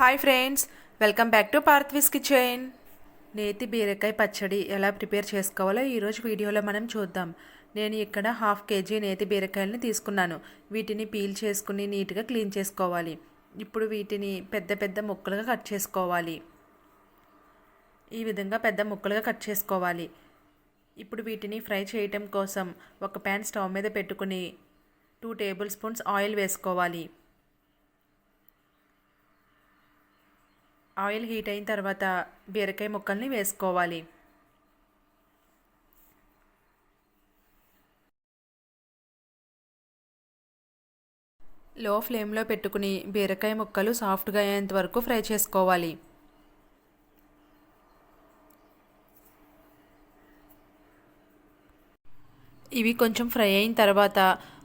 Hi friends welcome back to Parthvi's kitchen నేతి బీరకాయ పచ్చడి ఎలా ప్రిపేర్ చేసుకోవాలో ఈరోజు వీడియోలో మనం చూద్దాం. నేను ఇక్కడ హాఫ్ కేజీ నేతి బీరకాయలని తీసుకున్నాను. వీటిని పీల్ చేసుకుని నీట్గా క్లీన్ చేసుకోవాలి. ఇప్పుడు వీటిని పెద్ద పెద్ద ముక్కలుగా కట్ చేసుకోవాలి. ఈ విధంగా పెద్ద ముక్కలుగా కట్ చేసుకోవాలి. ఇప్పుడు వీటిని ఫ్రై చేయటం కోసం ఒక ప్యాన్ స్టవ్ మీద పెట్టుకుని టూ టేబుల్ స్పూన్స్ ఆయిల్ వేసుకోవాలి. ఆయిల్ హీట్ అయిన తర్వాత బీరకాయ ముక్కల్ని వేసుకోవాలి. లో ఫ్లేమ్లో పెట్టుకుని బీరకాయ ముక్కలు సాఫ్ట్గా అయ్యేంత వరకు ఫ్రై చేసుకోవాలి. ఇవి కొంచెం ఫ్రై అయిన తర్వాత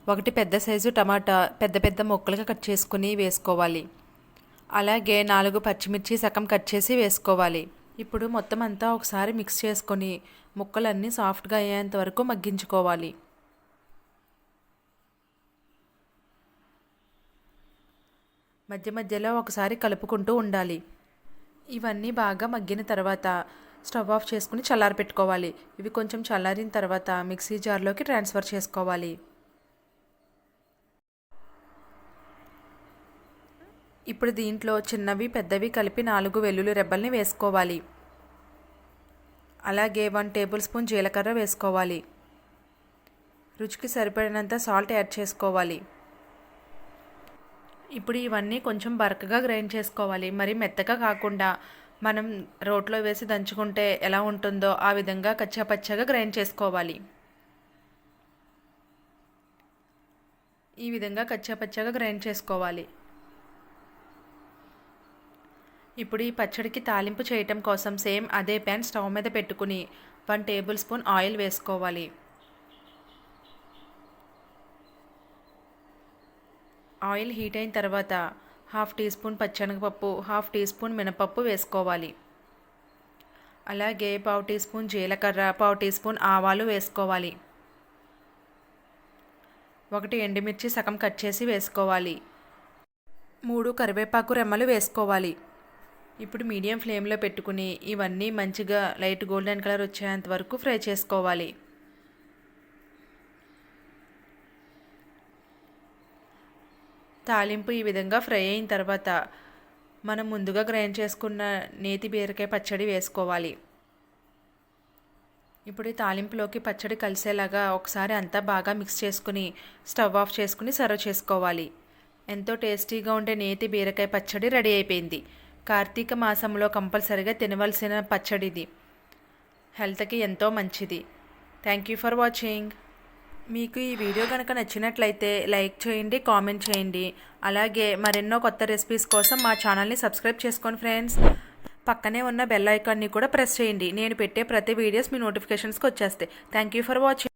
ఒకటి పెద్ద సైజు టమాటా పెద్ద పెద్ద ముక్కలుగా కట్ చేసుకుని వేసుకోవాలి. అలాగే నాలుగు పచ్చిమిర్చి సగం కట్ చేసి వేసుకోవాలి. ఇప్పుడు మొత్తం అంతా ఒకసారి మిక్స్ చేసుకొని ముక్కలన్నీ సాఫ్ట్గా అయ్యేంత వరకు మగ్గించుకోవాలి. మధ్య మధ్యలో ఒకసారి కలుపుకుంటూ ఉండాలి. ఇవన్నీ బాగా మగ్గిన తర్వాత స్టవ్ ఆఫ్ చేసుకుని చల్లారి పెట్టుకోవాలి ఇవి కొంచెం చల్లారిన తర్వాత మిక్సీ జార్లోకి ట్రాన్స్ఫర్ చేసుకోవాలి. ఇప్పుడు దీంట్లో చిన్నవి పెద్దవి కలిపి నాలుగు వెల్లుల్లి రెబ్బల్ని వేసుకోవాలి. అలాగే వన్ టేబుల్ స్పూన్ జీలకర్ర వేసుకోవాలి. రుచికి సరిపడినంత సాల్ట్ యాడ్ చేసుకోవాలి. ఇప్పుడు ఇవన్నీ కొంచెం బరకగా గ్రైండ్ చేసుకోవాలి. మరి మెత్తగా కాకుండా మనం రోట్లో వేసి దంచుకుంటే ఎలా ఉంటుందో ఆ విధంగా కచ్చాపచ్చగా గ్రైండ్ చేసుకోవాలి. ఈ విధంగా కచ్చాపచ్చగా గ్రైండ్ చేసుకోవాలి. ఇప్పుడు ఈ పచ్చడికి తాలింపు చేయటం కోసం సేమ్ అదే ప్యాన్ స్టవ్ మీద పెట్టుకుని వన్ టేబుల్ స్పూన్ ఆయిల్ వేసుకోవాలి. ఆయిల్ హీట్ అయిన తర్వాత హాఫ్ టీ స్పూన్ పచ్చనగపప్పు హాఫ్ టీ స్పూన్ మినపప్పు వేసుకోవాలి. అలాగే పావు టీ స్పూన్ జీలకర్ర పావు టీ స్పూన్ ఆవాలు వేసుకోవాలి. ఒకటి ఎండుమిర్చి సగం కట్ చేసి వేసుకోవాలి. మూడు కరివేపాకు రెమ్మలు వేసుకోవాలి. ఇప్పుడు మీడియం ఫ్లేమ్లో పెట్టుకుని ఇవన్నీ మంచిగా లైట్ గోల్డెన్ కలర్ వచ్చేంత వరకు ఫ్రై చేసుకోవాలి. తాలింపు ఈ విధంగా ఫ్రై అయిన తర్వాత మనం ముందుగా గ్రైండ్ చేసుకున్న నేతి బీరకాయ పచ్చడి వేసుకోవాలి. ఇప్పుడు ఈ తాలింపులోకి పచ్చడి కలిసేలాగా ఒకసారి అంతా బాగా మిక్స్ చేసుకుని స్టవ్ ఆఫ్ చేసుకుని సర్వ్ చేసుకోవాలి. ఎంతో టేస్టీగా ఉండే నేతి బీరకాయ పచ్చడి రెడీ అయిపోయింది. కార్తీక మాసంలో కంపల్సరిగా తినవలసిన పచ్చడి ఇది హెల్త్కి ఎంతో మంచిది. Thank you for watching. మీకు ఈ వీడియో కనుక నచ్చినట్లయితే లైక్ చేయండి కామెంట్ చేయండి. అలాగే మరెన్నో కొత్త రెసిపీస్ కోసం మా ఛానల్ని సబ్స్క్రైబ్ చేసుకోండి ఫ్రెండ్స్. పక్కనే ఉన్న బెల్ ఐకాన్ని కూడా ప్రెస్ చేయండి. నేను పెట్టే ప్రతి వీడియోస్ మీ నోటిఫికేషన్స్కి వచ్చేస్తాయి. Thank you for watching.